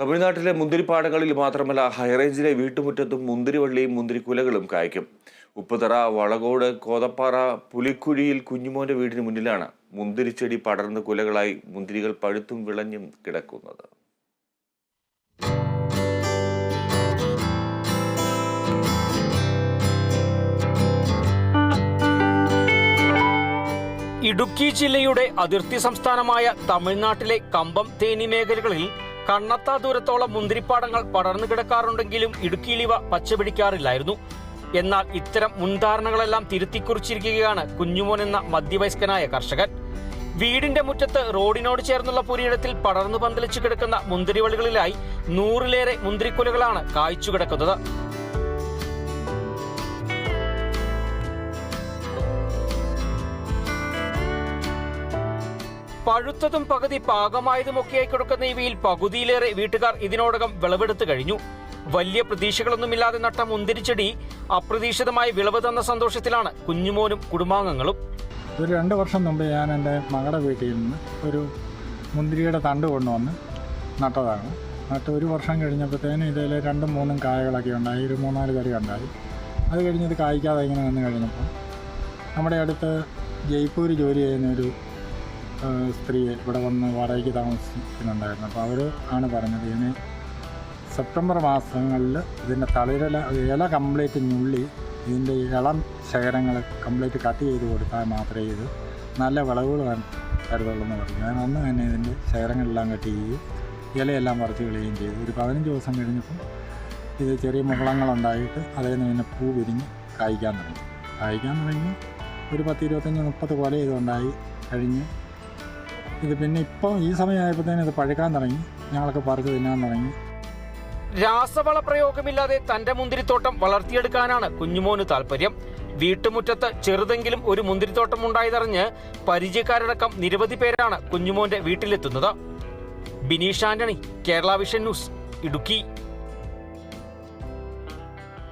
തമിഴ്നാട്ടിലെ മുന്തിരിപ്പാടങ്ങളിൽ മാത്രമല്ല ഹൈറേഞ്ചിലെ വീട്ടുമുറ്റത്തും മുന്തിരിവള്ളിയും മുന്തിരിക്കുലകളും കായ്ക്കും. ഉപ്പുതറ വളകോട് കോതപ്പാറ പുലിക്കുഴിയിൽ കുഞ്ഞുമോന്റെ വീടിന് മുന്നിലാണ് മുന്തിരിച്ചെടി പടർന്ന് കുലകളായി മുന്തിരികൾ പഴുത്തും വിളഞ്ഞും കിടക്കുന്നത്. ഇടുക്കി ജില്ലയുടെ അതിർത്തി സംസ്ഥാനമായ തമിഴ്നാട്ടിലെ കമ്പം തേനി മേഖലകളിൽ കണ്ണത്താ ദൂരത്തോളം മുന്തിരിപ്പാടങ്ങൾ പടർന്നു കിടക്കാറുണ്ടെങ്കിലും ഇടുക്കിയിൽ ഇവ പച്ചപിടിക്കാറില്ലായിരുന്നു. എന്നാൽ ഇത്തരം മുൻധാരണകളെല്ലാം തിരുത്തിക്കുറിച്ചിരിക്കുകയാണ് കുഞ്ഞുമോൻ എന്ന മധ്യവയസ്കനായ കർഷകൻ. വീടിന്റെ മുറ്റത്ത് റോഡിനോട് ചേർന്നുള്ള പുരിയിടത്തിൽ പടർന്നു പന്തലിച്ചു കിടക്കുന്ന മുന്തിരിവള്ളികളിലായി നൂറിലേറെ മുന്തിരിക്കുലകളാണ് കായ്ച്ചു കിടക്കുന്നത്. പഴുത്തതും പകുതി പാകമായതുമൊക്കെയായി കൊടുക്കുന്ന ഇവയിൽ പകുതിയിലേറെ വീട്ടുകാർ ഇതിനോടകം വിളവെടുത്തു കഴിഞ്ഞു. വലിയ പ്രതീക്ഷകളൊന്നുമില്ലാതെ നട്ട മുന്തിരിച്ചെടി അപ്രതീക്ഷിതമായി വിളവ് തന്ന സന്തോഷത്തിലാണ് കുഞ്ഞുമോനും കുടുംബാംഗങ്ങളും. ഒരു രണ്ട് വർഷം മുമ്പ് ഞാൻ എന്റെ മകളുടെ വീട്ടിൽ നിന്ന് ഒരു മുന്തിരിയുടെ തണ്ട് കൊണ്ടുവന്ന് നട്ടതാണ്. നട്ട് ഒരു വർഷം കഴിഞ്ഞപ്പോഴത്തേനും ഇതിൽ രണ്ടും മൂന്നും കായകളൊക്കെ ഉണ്ടായി. ഒരു മൂന്നാൽ കറി ഉണ്ടായി. അത് കഴിഞ്ഞ് ഇത് കായ്ക്കാതെ ഇങ്ങനെ വന്ന് കഴിഞ്ഞപ്പോൾ നമ്മുടെ അടുത്ത് ജയ്പൂർ ജോലി ചെയ്യുന്ന ഒരു സ്ത്രീ ഇവിടെ വന്ന് വാടകയ്ക്ക് താമസിക്കുന്നുണ്ടായിരുന്നു. അപ്പോൾ അവർ ആണ് പറഞ്ഞത് ഇതിന് സെപ്റ്റംബർ മാസങ്ങളിൽ ഇതിന്റെ തളിരല ഇല കംപ്ലീറ്റ് ഞുള്ളി ഇതിന്റെ ഇളം ശേഖരങ്ങൾ കംപ്ലീറ്റ് കട്ട് ചെയ്ത് കൊടുത്താൽ മാത്രമേ ഇത് നല്ല വിളവുകൾ തരത്തുള്ളൂ എന്ന് പറഞ്ഞു. ഞാൻ അന്ന് തന്നെ ഇതിന്റെ ശേഖരങ്ങളെല്ലാം കട്ട് ചെയ്യുകയും ഇലയെല്ലാം പറിച്ച് കളയുകയും ചെയ്തു. ഒരു പതിനഞ്ച് ദിവസം കഴിഞ്ഞപ്പം ഇത് ചെറിയ മുകളങ്ങളുണ്ടായിട്ട് അതിൽ നിന്ന് പിന്നെ പൂ വിരിഞ്ഞ് കായ്ക്കാൻ തുടങ്ങി. കായ്ക്കാൻ തുടങ്ങി ഒരു പത്ത് ഇരുപത്തഞ്ച് മുപ്പത് കൊല ഇതുണ്ടായി. കഴിഞ്ഞ് ഇത് പിന്നെ ഇപ്പം ഈ സമയമായപ്പോഴത്തേനും ഇത് പഴുക്കാൻ തുടങ്ങി. ഞങ്ങളൊക്കെ പറിച്ച് തിന്നാൻ തുടങ്ങി. രാസവള പ്രയോഗമില്ലാതെ തന്റെ മുന്തിരിത്തോട്ടം വളർത്തിയെടുക്കാനാണ് കുഞ്ഞുമോന് താല്പര്യം. വീട്ടുമുറ്റത്ത് ചെറുതെങ്കിലും ഒരു മുന്തിരിത്തോട്ടം ഉണ്ടായതറിഞ്ഞ് പരിചയക്കാരടക്കം നിരവധി പേരാണ് കുഞ്ഞുമോന്റെ വീട്ടിലെത്തുന്നത്. Bineesh Antony Kerala vision news Idukki.